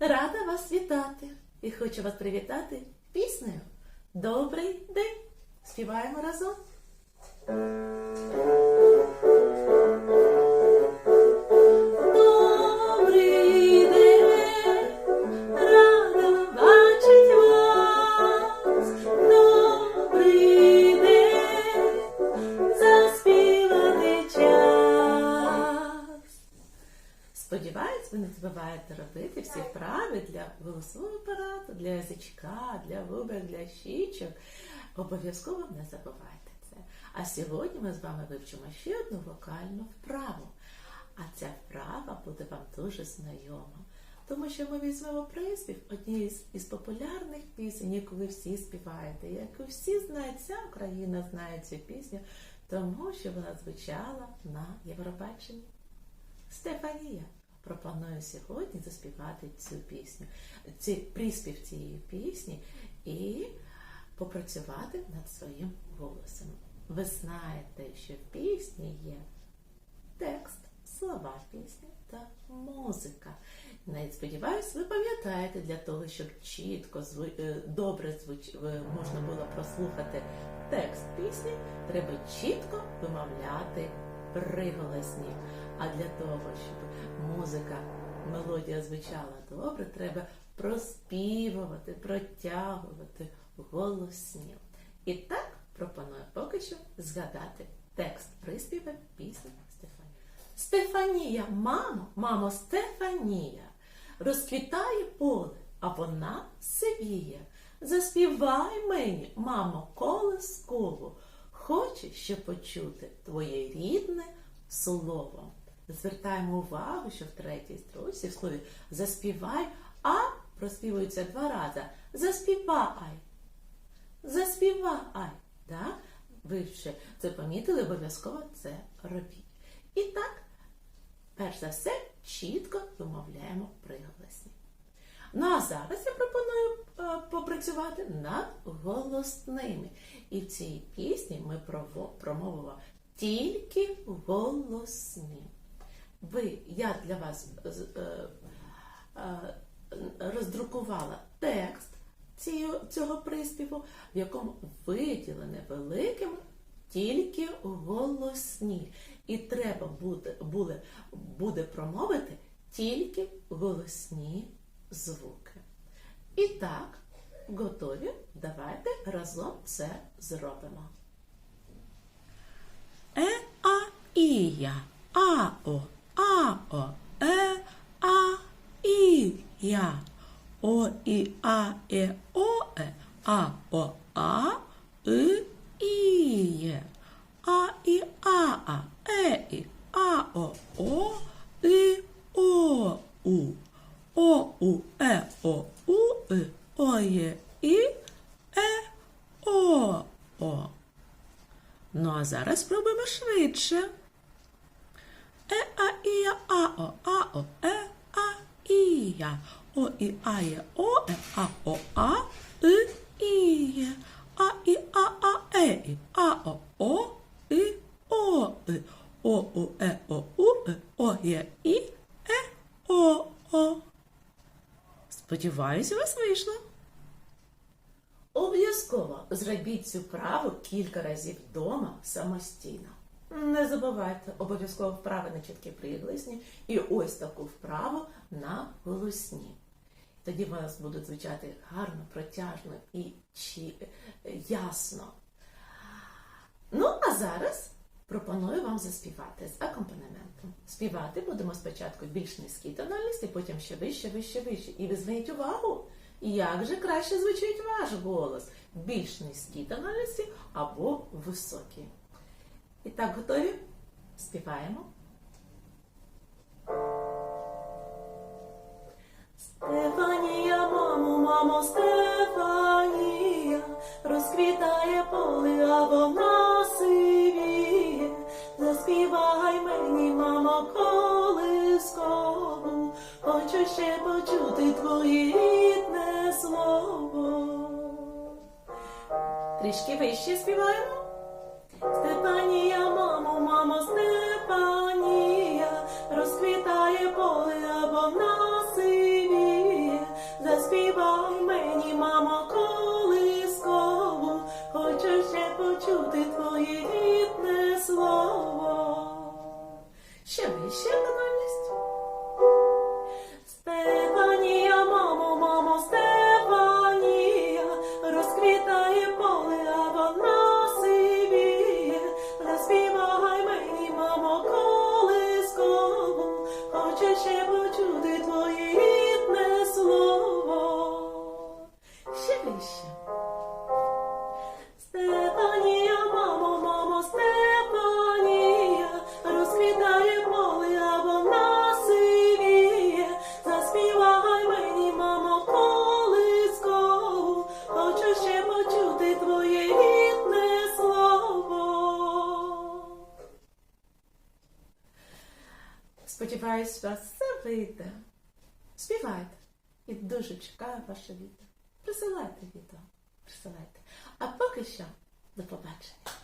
Рада вас вітати і хочу вас привітати піснею. Добрий день! Співаємо разом. Не забуваєте робити всі вправи для голосового апарату, для язичка, для губок, для щічок. Обов'язково не забувайте це. А сьогодні ми з вами вивчимо ще одну вокальну вправу. А ця вправа буде вам дуже знайома, тому що ми візьмемо приспів однієї із популярних пісень, яку ви всі співаєте, яку всі знають, вся Україна знає цю пісню, тому що вона звучала на Євробаченні. Стефанія пропоную сьогодні заспівати цю пісню, ці приспів цієї пісні і попрацювати над своїм голосом. Ви знаєте, що в пісні є текст, слова пісні та музика. Навіть сподіваюсь, ви пам'ятаєте для того, щоб чітко е, добре звуч... можна було прослухати текст пісні, треба чітко вимовляти приголосні. А для того, щоб музика, мелодія звучала добре, треба проспівувати, протягувати голосні. І так пропоную поки що згадати текст приспіва пісні Стефанія. Стефанія, мамо, мамо, Стефанія, розквітає поле, а вона сивіє. Заспівай мені, мамо, колискову, хочу ще почути твоє рідне слово. Звертаємо увагу, що в третій строчці в слові заспівай, а проспівується два рази. Заспівай. Заспівай. Так? Ви вже це помітили, обов'язково це робіть. І так, перш за все, чітко вимовляємо приголосні. Ну а зараз я пропоную попрацювати над голосними. І в цій пісні ми промовимо тільки голосні. Ви, я для вас е, е, роздрукувала текст цього приспіву, в якому виділене великим тільки голосні. І треба буде, буде, буде промовити тільки голосні звуки. І так, готові? Давайте разом це зробимо. Е, а, ія, а, о, а, о, е, а, і, я. О, і, а, е, о, е, а, о, а, и, і, є. А, і, а, а, е, і, а, о, о, и, о, у. О, у, е, о, у, и, о, є, і, е, о, о. Ну, а зараз спробуємо швидше. Е, а, і, я, а, о, а, о, е, а, і, я. О, і, а, є, о, е, а, о, а, и, і, є. А, і, а, а, е, і, а, о, о, і, о, и. О, у, е, о, у, е, о, є, і, е, о, о. Сподіваюсь, у вас вийшло. Зробіть цю вправу кілька разів вдома самостійно. Не забувайте обов'язково вправи на чіткі приголосні і ось таку вправу на голосні. Тоді у вас будуть звучати гарно, протяжно і чи... ясно. Ну, а зараз пропоную вам заспівати з акомпанементом. Співати будемо спочатку більш низькій тональності, потім ще вище, вище, вище. І ви зверніть увагу, як же краще звучить ваш голос більш низькій тональності або високій. І так, готові? Співаємо. Стефанія, мамо, мамо, Стефанія, розквітає поле, а вона сивіє. Заспівай мені, мамо, колискову, хочу ще почути твоє рідне слово. Трішки вище співаємо. Степанія, мамо, мамо, степанія, розквітає поле або в нас сивіє. Заспівай мені, мамо, колискову, хочу ще почути твоє рідне слово. Ще вище канальність. сподіваюсь, вас все вийде. Співайте. І дуже чекаю ваше відео. Присилайте відео. Присилайте. А поки що, до побачення.